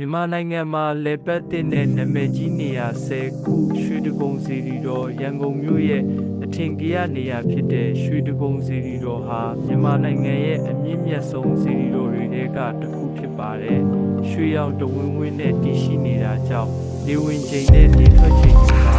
မြန်မာနိုင်ငံမှာလေပတ်တင်တဲ့နာမည်ကြီးနေရာ10ခုရွှေတဂုံစီရီတော်ရန်ကုန်မြို့ရဲ့အထင်ကြီးရနေရာဖြစ်တဲ့ရွှေတဂုံစီရီတော်ဟာမြန်မာနိုင်ငံရဲ့အမြင့်မြတ်ဆုံးစီရီတော်တွေထဲကတစ်ခုဖြစ်ပါတယ်။ရွှေရောင်တဝင်းဝင်းနဲ့တည်ရှိနေတာကြောင့်နေဝင်ချိန်နဲ့နေထွက်ချိန်မှာ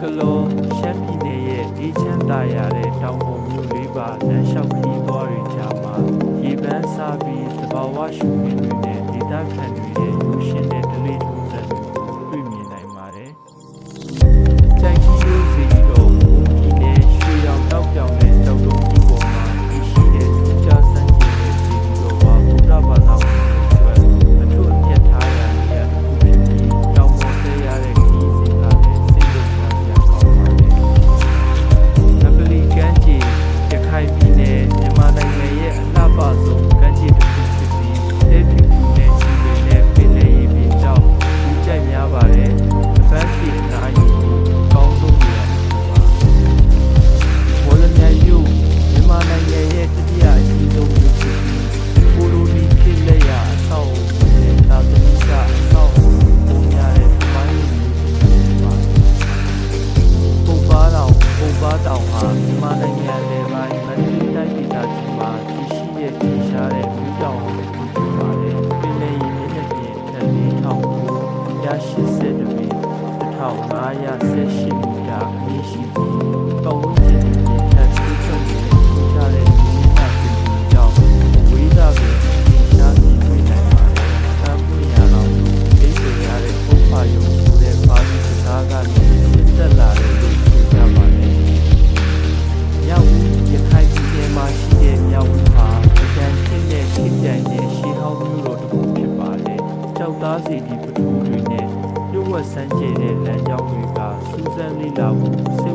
ကလောရှမ်းပြည်နယ်ရဲ့အေးချမ်းသာရတဲ့တောင်ပေါ်မြို့လေးပါလမ်းလျှောက်ခီးသွားတွေကြားမှာရေပန်းစားပြီးသဘာဝရှုမြင်တွေနဲ့ဒေသခံတွေရဲ့လူရှင်တဲ့ဒလိ သားစီဒီပထူတွေနဲ့လျှို့ဝှက်စမ်းကြဲတဲ့လမ်းကြောင်းတွေကစူးစမ်းလေ့လာဖို့